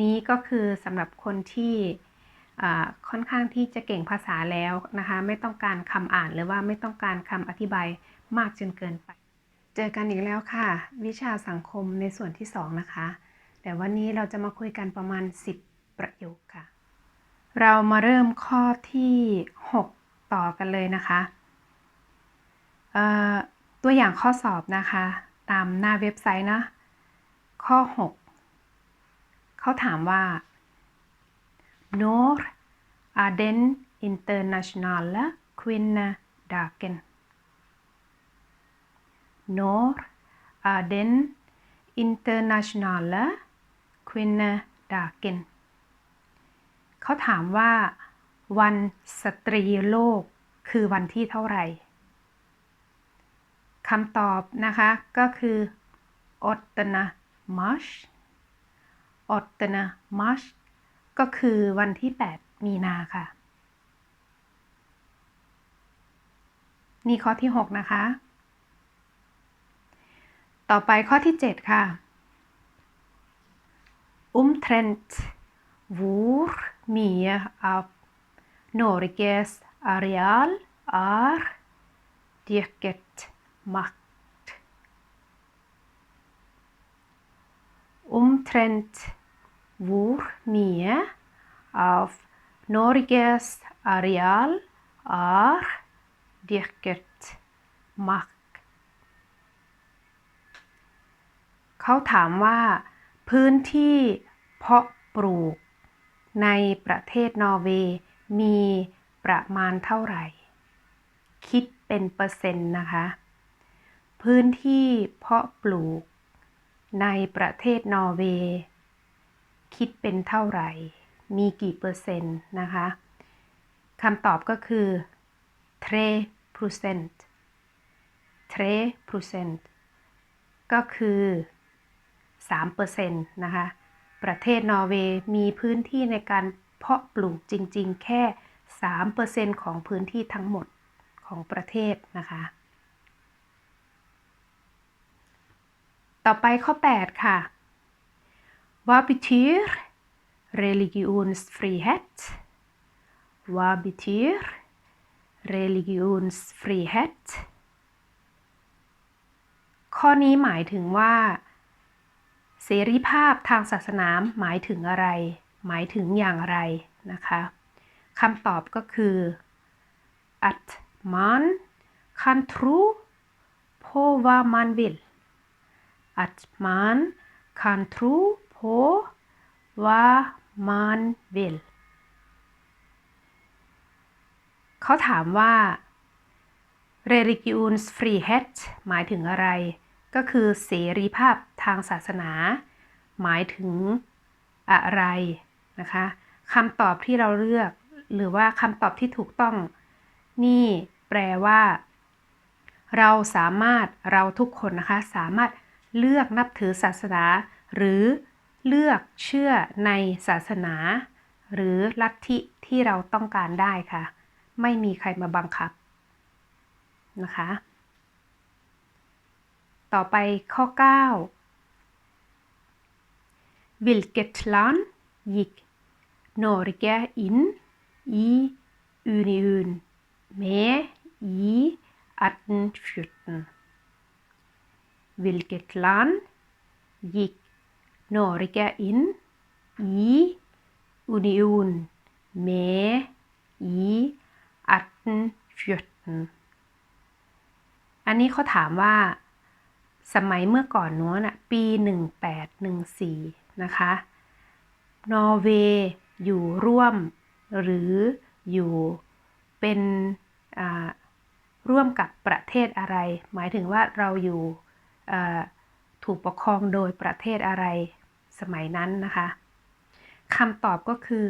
นี้ก็คือสำหรับคนที่ค่อนข้างที่จะเก่งภาษาแล้วนะคะ ไม่ต้องการคำอ่านหรือว่าไม่ต้องการคำอธิบายมากจนเกินไป เจอกันอีกแล้วค่ะ วิชาสังคมในส่วนที่ 2 นะคะ แต่วันนี้เราจะมาคุยกันประมาณ 10 ประโยคค่ะ เรามาเริ่มข้อที่ 6 ต่อกันเลยนะคะตัวอย่างข้อสอบนะคะ ตามหน้าเว็บไซต์นะ ข้อ 6 เขาถามว่า Når er den internasjonale kvinnedagen? Når er den internasjonale kvinnedagen? เขาถามว่า วันสตรีโลกคือวันที่เท่าไหร่คำตอบนะคะก็คือ 8 mars 8 mars ก็คือวันที่ 8 มีนาค่ะ นี่ข้อที่ 6 นะคะ ต่อไปข้อที่ 7 ค่ะ Omtrent hvor mye av Norges areal er dyrket mark? Omtrent hvor mye av Norges areal er dyrket mark? เขาถามว่า พื้นที่เพาะปลูก ในประเทศนอร์เวย์มีประมาณเท่าไหร่ คิดเป็นเปอร์เซ็นต์นะคะ พื้นที่เพาะปลูก ในประเทศนอร์เวย์ คิดเป็นเท่าไหร่ มีกี่เปอร์เซ็นต์นะคะคำตอบก็คือ3 percent 3 percent ก็คือ3%นะคะ ประเทศนอร์เวย์มีพื้นที่ในการเพาะปลูกจริง ๆ แค่ 3%ของพื้นที่ทั้งหมดของประเทศนะคะ ต่อไปข้อ 8 ค่ะ Hva betyr religionsfrihet Hva betyr religionsfrihet ข้อนี้หมายถึงว่า เสรีภาพทางศาสนาหมายถึงอะไร หมายถึงอย่างไรนะคะคำตอบก็คือ at man kan tro på hva man vil at man kan tro på vad man vill เขาถามว่า religionsfrihet หมายถึงอะไร ก็คือเสรีภาพทางศาสนา หมายถึงอะไรนะคะคำตอบที่เราเลือก หรือว่าคำตอบที่ถูกต้อง นี่แปลว่า เราสามารถเราทุกคนนะคะ สามารถเลือกนับถือศาสนา หรือ เลือกเชื่อในศาสนา หรือลัทธิที่เราต้องการได้ค่ะ ไม่มีใครมาบังคับนะคะ ต่อไปข้อ 9 Vilket land gick Norge in i union med i 1814? Vilket land gick Norge in i union med i 1814? อันนี้เขาถามว่า สมัยเมื่อก่อนนู้นน่ะปี 1814 นะคะ นอร์เวย์อยู่ร่วมหรืออยู่เป็นร่วมกับประเทศอะไร หมายถึงว่าเราอยู่ถูกปกครองโดยประเทศอะไร สมัยนั้นนะคะคำตอบก็คือ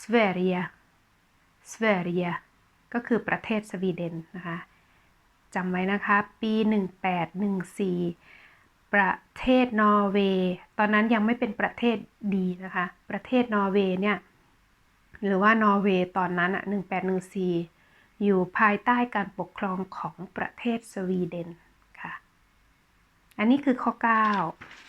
Sverige Sverige ก็คือประเทศสวีเดนนะคะจำไว้นะคะ ปี 1814 ประเทศนอร์เวย์ ตอนนั้นยังไม่เป็นประเทศดีนะคะ ประเทศนอร์เวย์เนี่ย หรือว่านอร์เวย์ตอนนั้นอะ1814 อยู่ภายใต้การปกครองของประเทศสวีเดนค่ะ อันนี้คือข้อ 9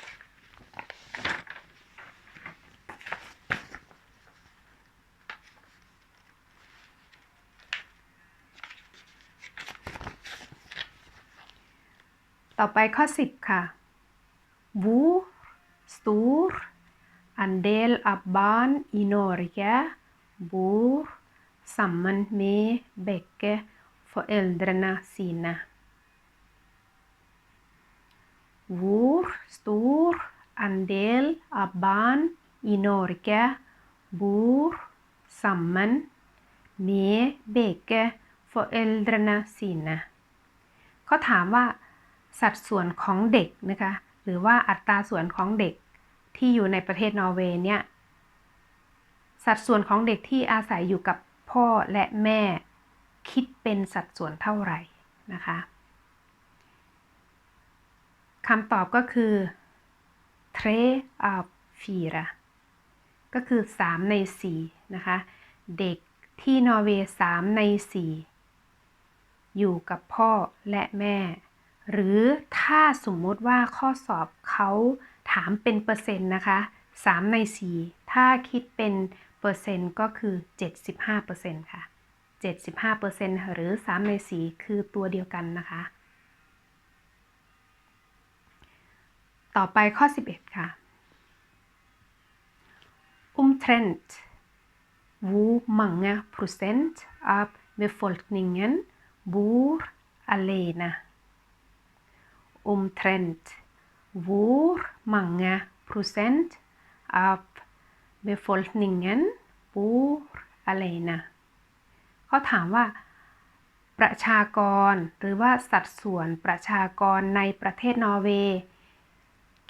ต่อไปข้อ 10 ค่ะ Hvor stor andel av barn i Norge bor sammen med begge foreldrene sine? Hvor stor andel av barn i Norge bor sammen med begge foreldrene sine เขาถามว่า สัดส่วนของเด็กนะคะหรือว่าอัตราส่วนของเด็กที่อยู่ในประเทศนอร์เวย์เนี่ยสัดส่วนของเด็กที่อาศัยอยู่กับพ่อและแม่คิดเป็นสัดส่วนเท่าไหร่นะคะคำตอบก็คือ tre av fire ก็คือ 3 ใน 4 นะคะ เด็กที่นอร์เวย์ 3 ใน 4 อยู่กับพ่อและแม่ หรือถ้าสมมติว่าข้อสอบเขาถามเป็นเปอร์เซ็นต์นะคะ3ใน 4 ถ้าคิดเป็นเปอร์เซ็นต์ก็คือ 75%ค่ะ 75%หรือ 3 ใน 4 คือตัวเดียวกันนะคะ ต่อไปข้อ 11 ค่ะ Omtrent hvor mange prosent av befolkningen bor alene? Omtrent hvor mange prosent av befolkningen bor alene? เขาถามว่า ประชากรหรือว่าสัดส่วนประชากรในประเทศนอร์เวย์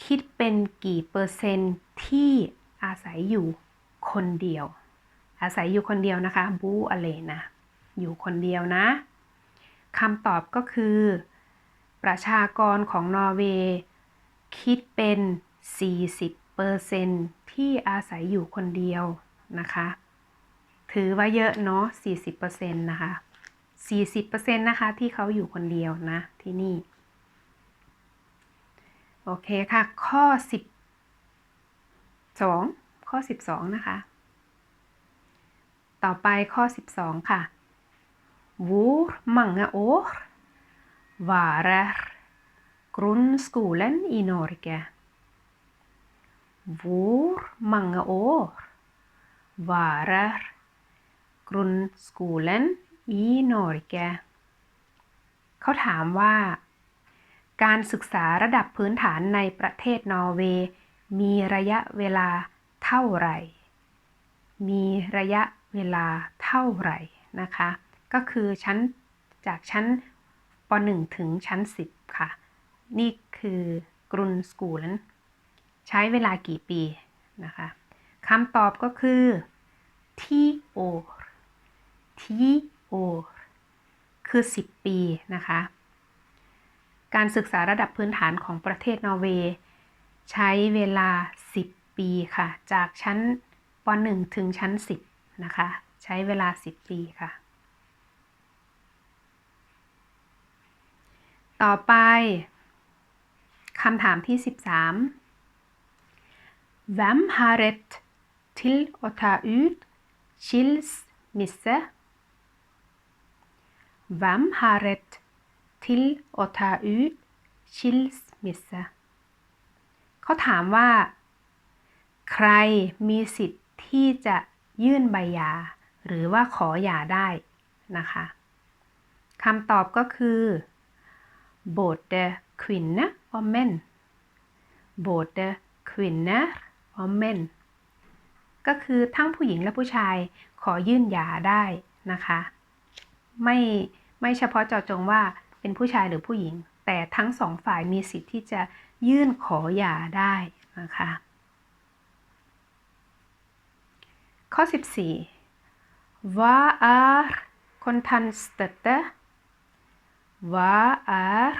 คิดเป็นกี่เปอร์เซนต์ที่อาศัยอยู่คนเดียว อาศัยอยู่คนเดียวนะคะบูอเลนะ อยู่คนเดียวนะคำตอบก็คือ ประชากรของนอร์เวย์คิดเป็น 40%ที่อาศัยอยู่คนเดียวนะคะ ถือว่าเยอะเนาะ 40%นะคะ 40%นะคะที่เขาอยู่คนเดียวนะที่นี่ โอเคค่ะ ข้อ 12 ข้อ 12 นะคะ ต่อไปข้อ 12 ค่ะ Hvor mange år varer grundskolen i Norge? Hvor mange år varer grundskolen i Norge เขาถามว่า การศึกษาระดับพื้นฐานในประเทศนอร์เวย์มีระยะเวลาเท่าไหร่ มีระยะเวลาเท่าไหร่นะคะ ก็คือชั้นจากชั้น ป .1 ถึงชั้น 10 ค่ะ นี่คือกรุนสกูลใช้เวลากี่ปีนะคะคำตอบก็คือทีโอทีโอคือ 10 ปีนะคะ การศึกษาระดับพื้นฐานของประเทศนอร์เวย์ใช้เวลา 10 ปีค่ะ จากชั้นป .1 ถึงชั้น 10 นะคะ ใช้เวลา 10 ปีค่ะ ต่อไปคำถามที่ 13 Hvem har rett til å ta ut skilsmisse? Hvem har rett til å ta ut skilsmisse? เขาถามว่า ใครมีสิทธิ์ที่จะยื่นใบหย่าหรือว่าขอหย่าได้นะคะคำตอบก็คือ både kvinner og menn både kvinner og menn ก็คือทั้งผู้หญิงและผู้ชายขอยื่นหย่าได้นะคะ ไม่ไม่เฉพาะเจาะจงว่าเป็นผู้ชายหรือผู้หญิง แต่ทั้งสองฝ่ายมีสิทธิ์ที่จะยื่นขอหย่าได้นะคะ ข้อ 14 Hva er kontantstøtte? Hva er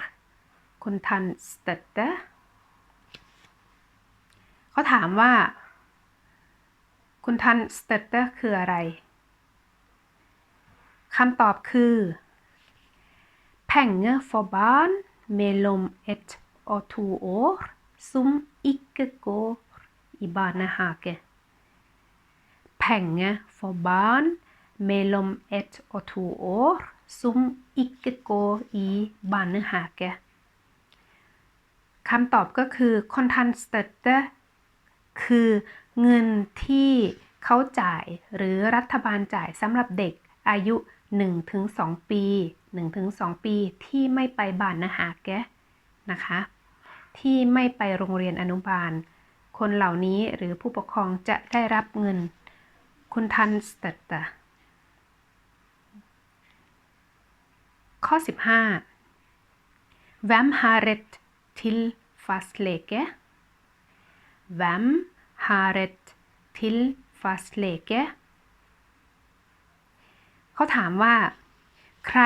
kontantstøtte? เขาถามว่า kontantstøtte คืออะไรคำตอบคือ penger for barn mellom et og to år som ikke går i barnehage. Penger for barn mellom et og to år som ikke går i barnehage. คำตอบก็คือ kontantstøtte คือเงินที่เขาจ่ายหรือรัฐบาลจ่ายสำหรับเด็กอายุ 1-2 ปี 1-2 ปีที่ไม่ไปบานนะฮะแกนะคะ ที่ไม่ไปโรงเรียนอนุบาล คนเหล่านี้หรือผู้ปกครองจะได้รับเงินคุณทันสเตต ข้อ 15 Hvem haret til fastlege? Hvem har rett til fastlege? เขาถามว่า ใคร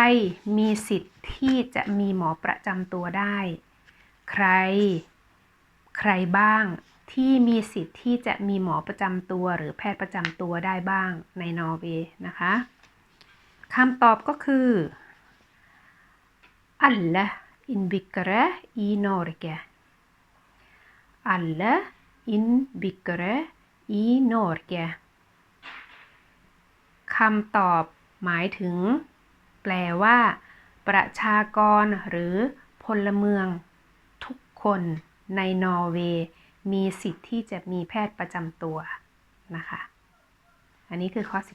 มีสิทธิ์ที่จะมีหมอประจำตัวได้ ใคร ใครบ้างที่มีสิทธิ์ที่จะมีหมอประจำตัวหรือแพทย์ประจำตัวได้บ้างในนอร์เวย์นะคะคำตอบก็คือ alle innbyggere i Norge alle innbyggere i Norge คำตอบหมายถึง แปลว่า ประชากรหรือพลเมือง ทุกคนในนอร์เวย์มีสิทธิ์ที่จะมีแพทย์ประจำตัวนะคะ อันนี้คือข้อ 15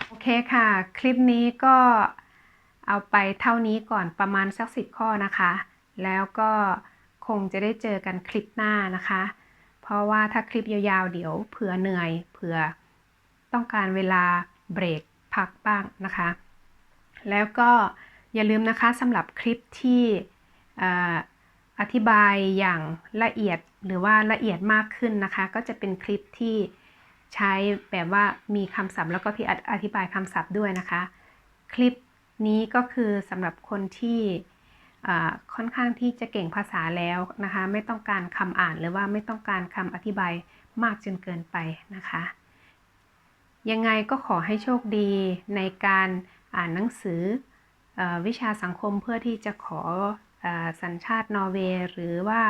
โอ เคค่ะ คลิปนี้ก็เอาไปเท่านี้ก่อนประมาณสักสิบข้อนะคะ แล้วก็คงจะได้เจอกันคลิปหน้านะคะ เพราะว่าถ้าคลิปยาวๆ เดี๋ยวเผื่อเหนื่อย เผื่อต้องการเวลาเบรกพักบ้างนะคะ แล้วก็อย่าลืมนะคะสำหรับคลิปที่อธิบายอย่างละเอียดหรือว่าละเอียดมากขึ้นนะคะ ก็จะเป็นคลิปที่ ใช้แบบว่ามีคำศัพท์แล้วก็ที่อธิบายคำศัพท์ด้วยนะคะ คลิปนี้ก็คือสำหรับคนที่ค่อนข้างที่จะเก่งภาษาแล้วนะคะ ไม่ต้องการคำอ่านหรือว่าไม่ต้องการคำอธิบายมากจนเกินไปนะคะ ยังไงก็ขอให้โชคดีในการอ่านหนังสือวิชาสังคมเพื่อที่จะขออสัญชาตินอร์เวย์หรือว่า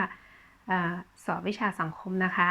อสอบวิชาสังคมนะคะ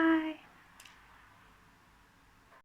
ย